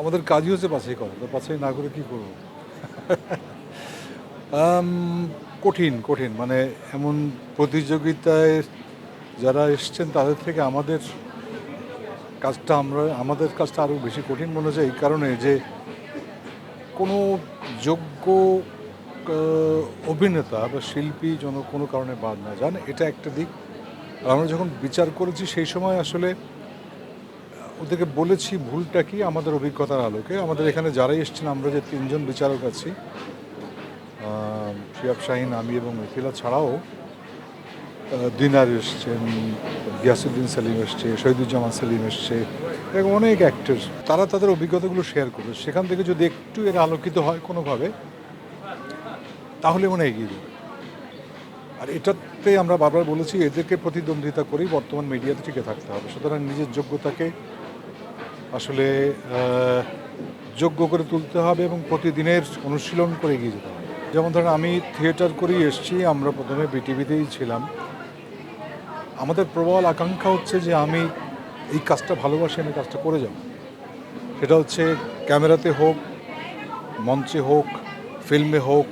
আমাদের কাজই হচ্ছে বাছাই করা। তো বাছাই না করে কী করব? কঠিন কঠিন। মানে এমন প্রতিযোগিতায় যারা এসছেন, তাদের থেকে আমাদের কাজটা আমরা, আমাদের কাজটা আরও বেশি কঠিন মনে হচ্ছে, এই কারণে যে কোনো যোগ্য অভিনেতা বা শিল্পী যেন কোনো কারণে বাদ না যান, এটা একটা দিক। আমরা যখন বিচার করেছি, সেই সময় আসলে ওদেরকে বলেছি ভুলটা কি? আমাদের অভিজ্ঞতার আলোকে। আমাদের এখানে যারাই এসছেন, আমরা যে তিনজন বিচারক আছি শিয়াব শাহিন, আমি এবং মিথিলা ছাড়াও দিনার এসছেন, গিয়াসুদ্দিন সেলিম এসছে, শহীদুজ্জামান সেলিম এসছে এরকম অনেক অ্যাক্টর তারা তাদের অভিজ্ঞতাগুলো শেয়ার করবে। সেখান থেকে যদি একটু এর আলোকিত হয় কোনোভাবে, তাহলে মনে এগিয়ে যাবে। আর এটাতে আমরা বারবার বলেছি, এদেরকে প্রতিদ্বন্দ্বিতা করেই বর্তমান মিডিয়াতে টিকে থাকতে হবে। সুতরাং নিজের যোগ্যতাকে আসলে যোগ্য করে তুলতে হবে এবং প্রতিদিনের অনুশীলন করে এগিয়ে যেতে হবে। যেমন ধরেন, আমি থিয়েটার করেই এসেছি, আমরা প্রথমে বিটিভিতেই ছিলাম। আমাদের প্রবল আকাঙ্ক্ষা হচ্ছে যে, আমি এই কাজটা ভালোবাসি, আমি কাজটা করে যাব। সেটা হচ্ছে ক্যামেরাতে হোক, মঞ্চে হোক, ফিল্মে হোক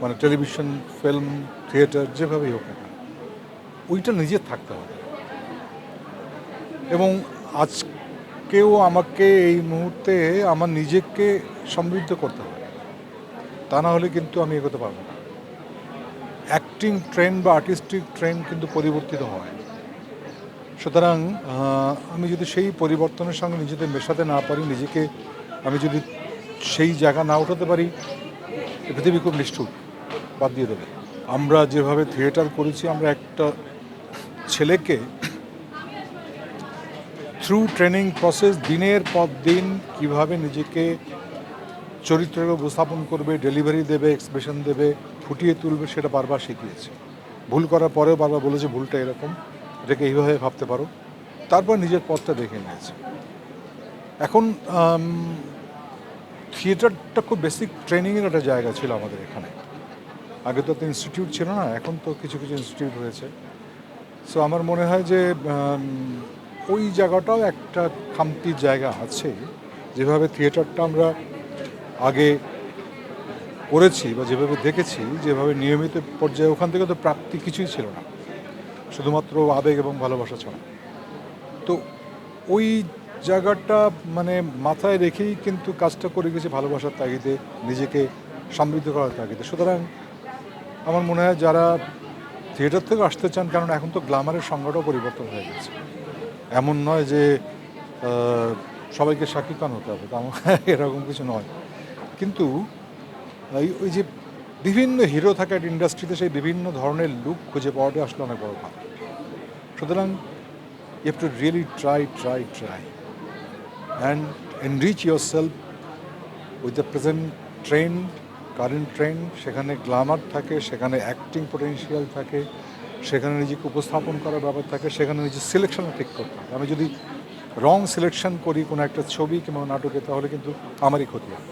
মানে টেলিভিশন, ফিল্ম, থিয়েটার, যেভাবেই হোক ওইটা নিজের থাকতে হবে। এবং আজকেও আমাকে এই মুহূর্তে আমার নিজেকে সমৃদ্ধ করতে হবে তা না হলে কিন্তু আমি এগোতে পারব না। অ্যাক্টিং ট্রেন বা আর্টিস্টিক ট্রেন কিন্তু পরিবর্তিত হয়। সুতরাং আমি যদি সেই পরিবর্তনের সঙ্গে নিজেদের মেশাতে না পারি, নিজেকে আমি যদি সেই জায়গা না উঠাতে পারি পৃথিবী খুব নিষ্ঠুর। বাদ দিয়ে দেবে। আমরা যেভাবে থিয়েটার করেছি, আমরা একটা ছেলেকে থ্রু ট্রেনিং প্রসেস দিনের পর দিন কীভাবে নিজেকে চরিত্রের উপস্থাপন করবে ডেলিভারি দেবে এক্সপ্রেশন দেবে, ফুটিয়ে তুলবে, সেটা বারবার শিখিয়েছে। ভুল করার পরেও বারবার বলেছে, ভুলটা এরকম, এটাকে এইভাবে ভাবতে পারো। তারপর নিজের পথটা দেখে নিয়েছে। এখন থিয়েটারটা খুব বেসিক ট্রেনিংয়ের একটা জায়গা ছিল আমাদের এখানে। আগে তো ইনস্টিটিউট ছিল না, এখন তো কিছু কিছু ইনস্টিটিউট হয়েছে সো আমার মনে হয় যে ওই জায়গাটাও একটা খামতির জায়গা আছে। যেভাবে থিয়েটারটা আমরা আগে করেছি বা যেভাবে দেখেছি, যেভাবে নিয়মিত পর্যায়ে ওখান থেকে তো প্রাপ্তি কিছুই ছিল না। শুধুমাত্র আবেগ এবং ভালোবাসা ছাড়া। তো ওই জায়গাটা মানে মাথায় রেখেই কিন্তু কাজটা করে গেছে ভালোবাসার তাগিদে, নিজেকে সমৃদ্ধ করার তাগিদে। সুতরাং আমার মনে হয় যারা থিয়েটার থেকে আসতে চান, কারণ এখন তো গ্ল্যামারের সংজ্ঞাটাও পরিবর্তন হয়ে গেছে। এমন নয় যে সবাইকে সাক্ষী হতে হবে তেমন এরকম কিছু নয়। কিন্তু ওই যে বিভিন্ন হিরো থাকে একটা ইন্ডাস্ট্রিতে সেই বিভিন্ন ধরনের লুক খুঁজে পাওয়াটা আসলে অনেক বড় কথা সুতরাং you have to really try try try and enrich yourself with the present trend current trend সেখানে গ্ল্যামার থাকে, সেখানে অ্যাক্টিং পোটেনশিয়াল থাকে। সেখানে নিজেকে উপস্থাপন করার ব্যাপার থাকে, সেখানে নিজের সিলেকশনও ঠিক করতে হবে। আমি যদি রং সিলেকশন করি কোনো একটা ছবি কিংবা নাটকে, তাহলে কিন্তু আমারই ক্ষতি হবে।